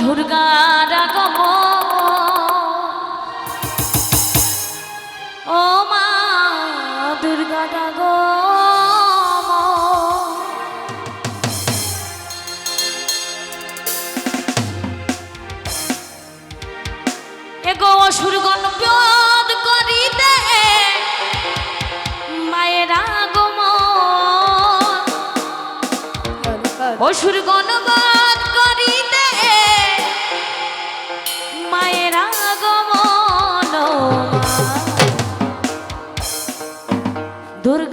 দুর্গার আগম ও মা দুর্গার আগম এগো অসুরগণ ব্যাদ করিতে মায়ের আগম অসুরগণ বাদ